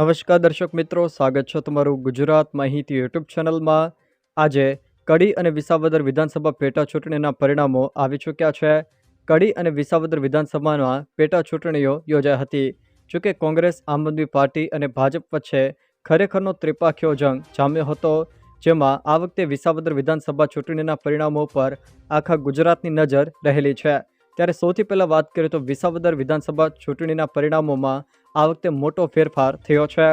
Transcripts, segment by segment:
નમસ્કાર દર્શક મિત્રો, સ્વાગત છે તમારું ગુજરાત માહિતી યુટ્યુબ ચેનલમાં. આજે કડી અને વિસાવદર વિધાનસભા પેટા ચૂંટણીના પરિણામો આવી ચૂક્યા છે. કડી અને વિસાવદર વિધાનસભામાં પેટા ચૂંટણીઓ યોજાઈ હતી. જોકે કોંગ્રેસ, આમ આદમી પાર્ટી અને ભાજપ વચ્ચે ખરેખરનો ત્રિપાખીયો જંગ જામ્યો હતો, જેમાં આ વખતે વિસાવદર વિધાનસભા ચૂંટણીના પરિણામો પર આખા ગુજરાતની નજર રહેલી છે. ત્યારે સૌથી પહેલાં વાત કરીએ તો વિસાવદર વિધાનસભા ચૂંટણીના પરિણામોમાં આ વખતે મોટો ફેરફાર થયો છે.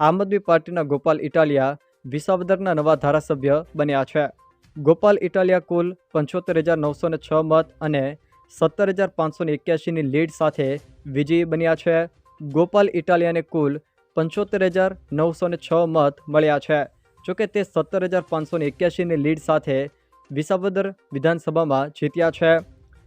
આમ આદમી પાર્ટીના ગોપાલ ઇટાલિયા વિસાવદરના નવા ધારાસભ્ય બન્યા છે. ગોપાલ ઇટાલિયા કુલ પંચોતેર હજાર નવસો છ મત અને સત્તર હજાર પાંચસો એક્યાસીની લીડ સાથે વિજયી બન્યા છે. ગોપાલ ઇટાલિયાને કુલ પંચોતેર હજાર નવસો છ મત મળ્યા છે. જોકે તે સત્તર હજાર પાંચસો એક્યાસીની લીડ સાથે વિસાવદર વિધાનસભામાં જીત્યા છે.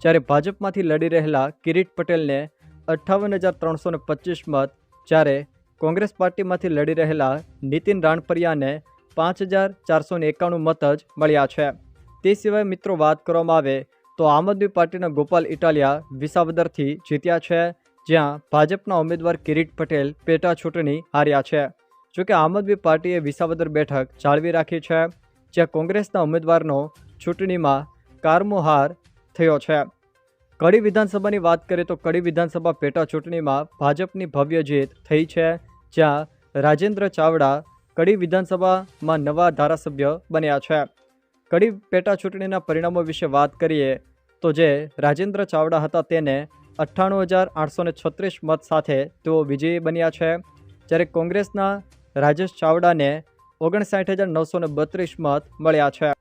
જ્યારે ભાજપમાંથી લડી રહેલા કિરીટ પટેલને અઠ્ઠાવન હજાર ત્રણસો ને પચીસ મત જ્યારે કોંગ્રેસ પાર્ટીમાંથી લડી રહેલા નીતિન રાણપરિયાને પાંચ હજાર ચારસો એકાણું મત જ મળ્યા છે. તે સિવાય મિત્રો વાત કરવામાં આવે તો આમ આદમી પાર્ટીના ગોપાલ ઇટાલિયા વિસાવદરથી જીત્યા છે, જ્યાં ભાજપના ઉમેદવાર કિરીટ પટેલ પેટા ચૂંટણી હાર્યા છે. જોકે આમ આદમી પાર્ટીએ વિસાવદર બેઠક જાળવી રાખી છે, જ્યાં કોંગ્રેસના ઉમેદવારનો ચૂંટણીમાં કારમો હાર થયો છે. કડી વિધાનસભાની વાત કરીએ તો કડી વિધાનસભા પેટા ચૂંટણીમાં ભાજપની ભવ્ય જીત થઈ છે, જ્યાં રાજેન્દ્ર ચાવડા કડી વિધાનસભામાં નવા ધારાસભ્ય બન્યા છે. કડી પેટા ચૂંટણીના પરિણામો વિશે વાત કરીએ તો જે રાજેન્દ્ર ચાવડા હતા તેને અઠ્ઠાણું હજાર આઠસો ને છત્રીસ મત સાથે તેઓ વિજયી બન્યા છે. જ્યારે કોંગ્રેસના રાજેશ ચાવડાને ઓગણસાઠ હજાર નવસો બત્રીસ મત મળ્યા છે.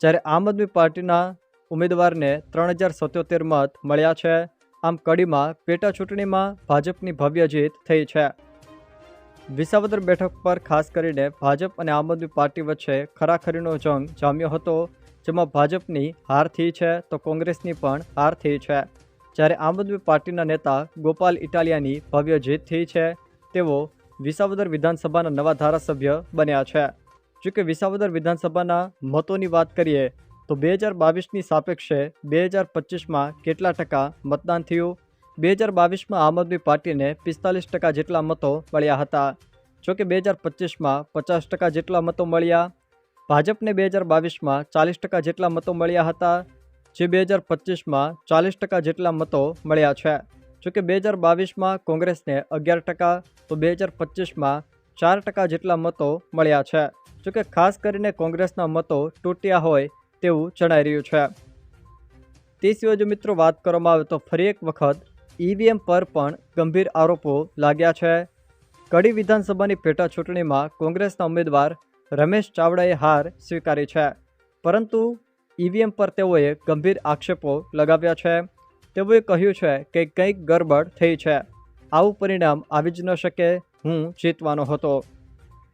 જ્યારે આમ આદમી પાર્ટીના ઉમેદવારને ત્રણ હજાર સત્યોતેર મત મળ્યા છે. આમ કડીમાં પેટા ચૂંટણીમાં ભાજપની ભવ્ય જીત થઈ છે. વિસાવદર બેઠક પર ખાસ કરીને ભાજપ અને આમ આદમી પાર્ટી વચ્ચે ખરાખરીનો જંગ જામ્યો હતો, જેમાં ભાજપની હાર થઈ છે તો કોંગ્રેસની પણ હાર થઈ છે. જ્યારે આમ આદમી પાર્ટીના નેતા ગોપાલ ઇટાલિયાની ભવ્ય જીત થઈ છે, તેઓ વિસાવદર વિધાનસભાના નવા ધારાસભ્ય બન્યા છે. જોકે વિસાવદર વિધાનસભાના મતોની વાત કરીએ તો બે હજાર બાવીસની સાપેક્ષે બે હજાર પચીસમાં કેટલા ટકા મતદાન થયું? બે હજાર બાવીસમાં આમ આદમી પાર્ટીને પિસ્તાલીસ ટકા જેટલા મતો મળ્યા હતા. જોકે બે હજાર પચીસમાં પચાસ ટકા જેટલા મતો મળ્યા. ભાજપને બે હજાર બાવીસમાં ચાલીસ ટકા જેટલા મતો મળ્યા હતા, જે બે હજાર પચીસમાં ચાલીસ ટકા જેટલા મતો મળ્યા છે. જોકે બે હજાર બાવીસમાં કોંગ્રેસને અગિયાર ટકા, તો બે હજાર પચીસમાં ચાર ટકા જેટલા મતો મળ્યા છે. જોકે ખાસ કરીને કોંગ્રેસના મતો તૂટ્યા હોય તેવું જણાઈ રહ્યું છે. તે સિવાય જો મિત્રો વાત કરવામાં આવે તો ફરી એક વખત ઈવીએમ પર પણ ગંભીર આરોપો લાગ્યા છે. કડી વિધાનસભાની પેટા ચૂંટણીમાં કોંગ્રેસના ઉમેદવાર રમેશ ચાવડાએ હાર સ્વીકારી છે. પરંતુ ઈવીએમ પર તેઓએ ગંભીર આક્ષેપો લગાવ્યા છે. તેઓએ કહ્યું છે કે કંઈક ગરબડ થઈ છે. આવું પરિણામ આવી જ ન શકે. હું જીતવાનો હતો.